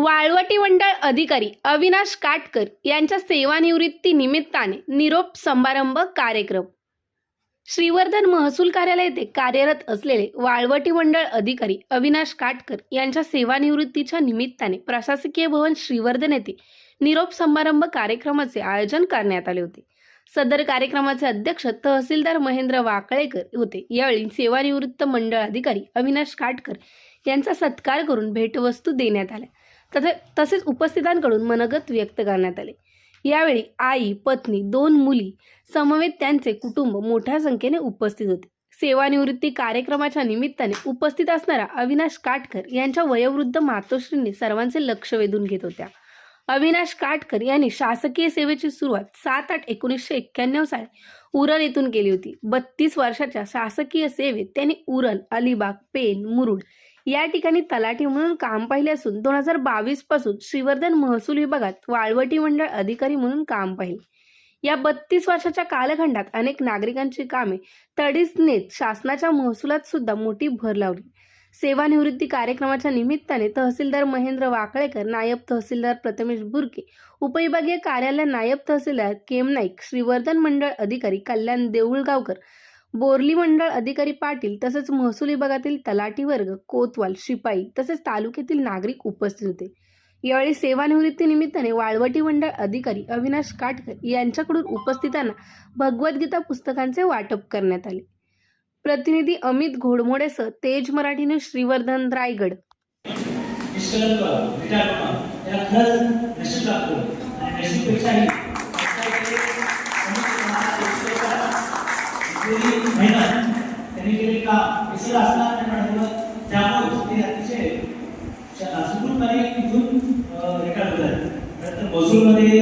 वाळवटी मंडळ अधिकारी अविनाश काटकर यांच्या सेवानिवृत्ती निमित्ताने निरोप समारंभ कार्यक्रम. श्रीवर्धन महसूल कार्यालय येथे कार्यरत असलेले वाळवटी मंडळ अधिकारी अविनाश काटकर यांच्या सेवानिवृत्तीच्या निमित्ताने प्रशासकीय भवन श्रीवर्धन येथे निरोप समारंभ कार्यक्रमाचे आयोजन करण्यात आले होते. सदर कार्यक्रमाचे अध्यक्ष तहसीलदार महेंद्र वाकळेकर होते. यावेळी सेवानिवृत्त मंडळ अधिकारी अविनाश काटकर यांचा सत्कार करून भेटवस्तू देण्यात आल्या. तसे तसेच उपस्थितांकडून मनगत व्यक्त करण्यात आले. यावेळी आई पत्नी दोन मुली समवेत त्यांचे कुटुंब मोठ्या संख्येने उपस्थित होते. सेवानिवृत्ती कार्यक्रमाच्या निमित्ताने उपस्थित असणाऱ्या अविनाश काटकर यांच्या वयोवृद्ध मातोश्रींनी सर्वांचे लक्ष वेधून घेत होत्या. अविनाश काटकर यांनी शासकीय सेवेची सुरुवात सात आठ एकोणीसशे एक्क्याण्णव साली उरण येथून केली होती. बत्तीस वर्षाच्या शासकीय सेवेत त्यांनी उरण अलिबाग पेन मुरुड या ठिकाणी तलाठी म्हणून काम पाहिले असून दोन हजार बावीसपासून श्रीवर्धन महसूल विभागात वाळवटी मंडळ अधिकारी म्हणून काम पाहिले. या बत्तीस वर्षाच्या कालखंडात अनेक नागरिकांची कामे तडीस नेत शासनाच्या महसुलात सुद्धा मोठी भर लावली. सेवानिवृत्ती कार्यक्रमाच्या निमित्ताने तहसीलदार महेंद्र वाकळेकर नायब तहसीलदार प्रथमेश बुरके उपविभागीय कार्यालय नायब तहसीलदार केम नाईक श्रीवर्धन मंडळ अधिकारी कल्याण देऊळगावकर बोरली मंडळ अधिकारी पाटील तसेच महसूल विभागातील तलाठी वर्ग कोतवाल शिपाई तसेच तालुक्यातील नागरिक उपस्थित होते. यावेळी सेवानिवृत्तीनिमित्ताने वाळवटी मंडळ अधिकारी अविनाश काटकर यांच्याकडून उपस्थितांना भगवद्गीता पुस्तकांचे वाटप करण्यात आले. प्रतिनिधी अमित घोडमोडेसह तेज मराठीने श्रीवर्धन रायगड. निष्कलंक खरंच नशीब लागतो. आणि नशीबपेक्षाही मेहनत त्यांनी केलेली काम. हे सगळं असणार नाही त्यामुळे ते अतिशय सुखरूपपणे तिथून रेकॉर्ड होतात. आहेत नंतर महसूलमध्ये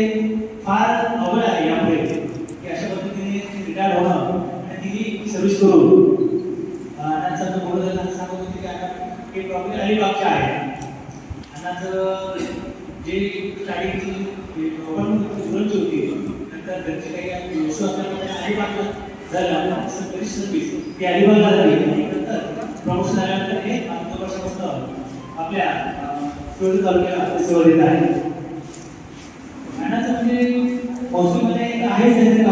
फार अवघड आहे यामुळे की अशा पद्धतीने रिटायर होणं आणि तिही सर्व्हिस करून त्यांचा जो बोलत त्यांना सांगत होते की आता हे प्रॉब्लेम अलिबागच्या आहे. अन्नाचं जे शाळेची पण होती नंतर घरचे काही वस्तू असल्यामुळे अलिबागला जर आपण करिश्मा पीस ते अॅनिमल प्रमोशन झाल्यानंतर हे दोन वर्षापासून आपल्या शिवाजी तालुक्याला आहे. म्हणजे आहेच